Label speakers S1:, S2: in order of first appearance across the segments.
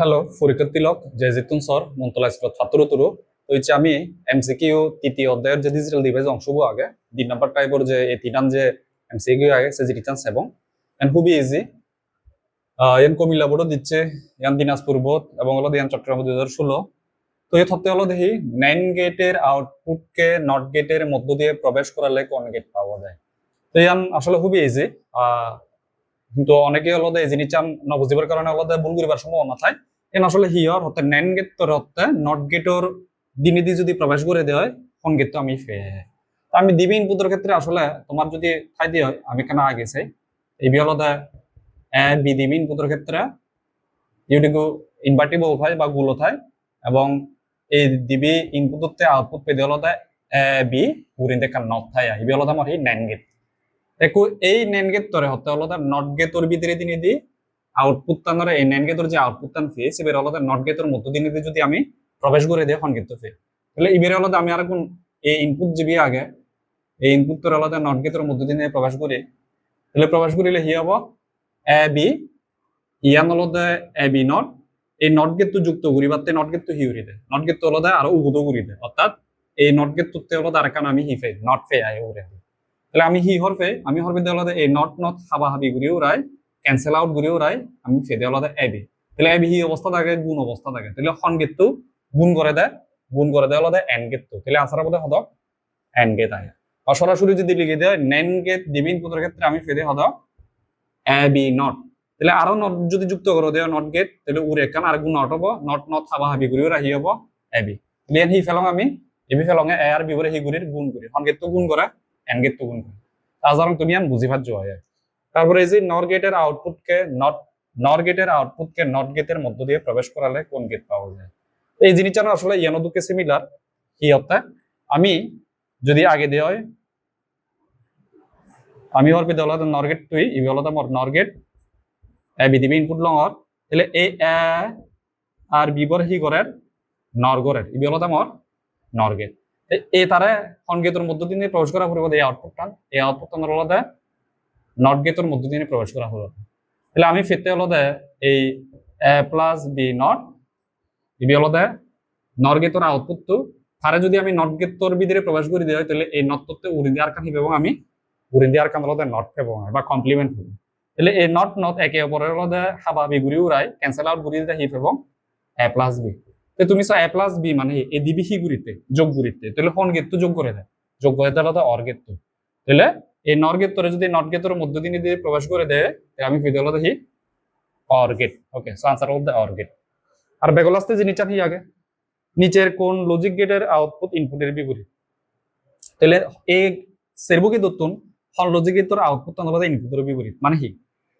S1: Hello ফরিকত তিলক, জয় জিতুন সর মন্তলা স্কুলত ছাত্র তুরু তো হচ্ছে আমি এমসিকিউ তৃতীয় অধ্যায়ের যে ডিজিটাল ডিভাইস অংশবো আগে, দুই নাম্বার টাইপর যে এই তিনান যে এমসিকিউ আগে সে জিটিচান এবং এন খুবই ইজি ইয়ান কমিলা বোর্ডও দিচ্ছে, ইয়ান দিনাজপুর বোধ এবং হলো ইয়ান চট্টগ্রাম দুই হাজার ষোলো। তো এই থপ্তে হলো দেখি নাইন গেটের আউটপুটকে নট গেটের মধ্য দিয়ে প্রবেশ করালে কোন গেট পাওয়া যায়। তো ইয়ান আসলে খুবই ইজি কিন্তু অনেকে হলো এই জিনিসটা না বুঝিবার কারণে হলো ভুল করিবার সম্ভাবনা থাকে এন আসলে হিয়র হতে নেন গেট তোর হতে নট গেটর দিনে দি যদি প্রবেশ করে দেওয়া হয় কোন গেট তো আমি আমি দিবি ইনপুটের ক্ষেত্রে আসলে তোমার যদি ঠাই দিয়ে হয়, আমি কেন আগে চাই? এই বিহল এ, বি দিবি ইনপুটের ক্ষেত্রে ইউটিকু ইনভার্টিবল হয় বা গুলো থাকে এবং এই দিবি ইনপুটতে আউটপুট পেতে হলো এ, বি পুরিন্দে কান নট থাকে এই বিহল আমার এই নেন গেট দেখো, এই নেন গেট তরে হতে হলো নট গেটর ভিতরে দিনে দি আউটপুট তানোর এই নেন গেটর যে আউটপুট তান ফে সেবের হলো নট গেটর মধ্য দিনে যদি আমি প্রবেশ করে দিই হন গেট ফে তাহলে ইবের হলো আমি আর কোন এই ইনপুট জিবি আগে, এই ইনপুট তোর হলো নট গেটর মধ্য দিনে প্রবেশ করি। তাহলে প্রবেশ করিলে হি হব? এ বি ইয়ান হলো এ বি নট এই নট গেট তো যুক্ত করি বা নট গেট তো হি উড়ি দেয়। নট গেট তো হলো আরও উগুদ করি দেয়। অর্থাৎ এই নট গেট তুতে হলো আর কারণ আমি হি ফে নট ফে আই উড়ে তাহলে আমি হি হরফে, আমি হরফে হলো এই নট নট হাবা হাবি ঘুরিও রায় ক্যান্সেল আউট ঘুরিও রায় আমি ফেদে আলাদা এবি তাহলে এবি হি অবস্থা থাকে, গুণ অবস্থা থাকে। তাহলে হন গেট তো গুণ করে দেয় গুণ করে দেয় আলাদা এন গেট তো তাহলে আনসার বোধ হদক এন গেট আয় আর সরাসরি যদি লিখে দেয় নেন গেট দিবিন পুত্রের ক্ষেত্রে আমি ফেদে হদক বি নট তাহলে আরও নট যদি যুক্ত করে দেয় নট গেট তাহলে উড়ে কান আর গুণ নট হব নট নট হাবা হাবি ঘুরিও রাহি হব এবি তাহলে হি ফেলং আমি এবি ফেলং এ আর বি করে হি ঘুরির গুণ করি হন গেট তো গুণ করে এন গেট তো গুণ করে সাধারণ তুমি আমি বুঝি পাচ্ছ হয়। তারপরে এই যে নর গেটের আউটপুটকে নট নর গেটের আউটপুটকে নট গেটের মধ্য দিয়ে প্রবেশ করালে কোন গেট পাওয়া যায়? এই জিনিসটা না আসলে ইয়ানো দুকে সিমিলার কি হতে আমি যদি আগে দেওয়া হয়, আমি ওর পেতে হলো নর গেট তুই ইবি হলো মোর নর গেট এ বি দিবি ইনপুট লং হর তাহলে এ আর বি গর হি গরের নর গরের ইবি হলো মোর নর গেট এই তারে হন গেটের মধ্য দিয়ে প্রবেশ করা পরিবর্তে এই আউটপুটটা এই আউটপুটটা আমার হলো নট গেটের মধ্য দিয়ে প্রবেশ করা হলো। তাহলে আমি ফিরতে হলো দেয় এই A plus B not EB হলো নট গেটের আউটপুট তো, তারে যদি আমি নট গেট তোর ভিতরে প্রবেশ করে দিই তাহলে এই নট তোতে উড়ি দেওয়ার কান এবং আমি উড়ি দেওয়ার কান হলো নট পেব বা কমপ্লিমেন্ট হবে। তাহলে এই নট নট একে অপরের হলো হাবা বি ঘুরি উড়াই ক্যান্সেল আউট ঘুরি দিতে হিপ এবং এ প্লাস বি তো তুমি সো এ প্লাস বি মানে এ দিবি হি গুরিতে যোগ গুরিতে তাহলে হন গেট তো যোগ করে দেয় যোগ করে দেয় তো অর গেট তো তাহলে এই নর তোরে যদি নট গেটের মধ্য দিয়ে প্রবেশ করে দেয় আমি ফিদে হলো দেখি OR gate. Okay so answer হল দ্য অর গেট। আর বেগল আসতে জিনিসটা কি আগে? নিচের কোন লজিক গেটের আউটপুট ইনপুটের বিপরীত। তাহলে এই সেরবুকি দত্তুন? হল লজিক গেটের আউটপুট অনুবাদে ইনপুটের বিপরীত। মানে কি?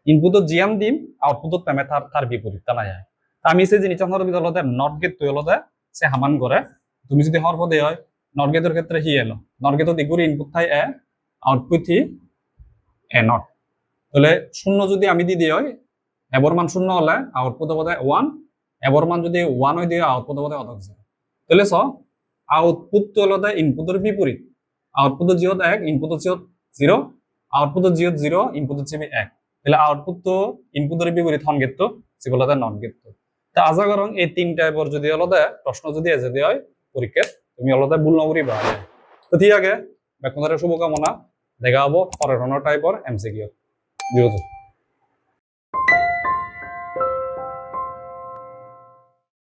S1: ইনপুটত জিয়াম দিম আউটপুটত পেমে তার তার বিপরীত, তা নাই আমি সেই জিনিসটা হওয়ার ভিতরে নট গেট তুই হলো সে হামান করে তুমি যদি হওয়ার পদে হয় নট ক্ষেত্রে হি এলো। নট গেটত এগুলি ইনপুট থাই এ আউটপুট হি এ নট তাহলে শূন্য যদি আমি দি দিই হয় এবর মান শূন্য হলে আউটপুট হবে ওয়ান এবর মান যদি ওয়ান হয়ে দিয়ে আউটপুট হবে অদক জিরো তাহলে চ আউটপুট তো হলো ইনপুটের বিপরীত। আউটপুট জিরোত এক ইনপুট জিরোত জিরো আউটপুট জিরোত জিরো ইনপুট হচ্ছে এক। তাহলে আউটপুট তো ইনপুটের বিপরীত হন গেট তো সেগুলো নট গেট তো আশা করং এই তিনটা এবার যদি আলাদা প্রশ্ন যদি এসে দেওয়া হয়, পরীক্ষায়, তুমি আলাদা ভুল নগরী বা তো ঠিক আছে বেতনের শুভকামনা। দেখা হব পরের টাইপর এমসিকিউ বিরোধী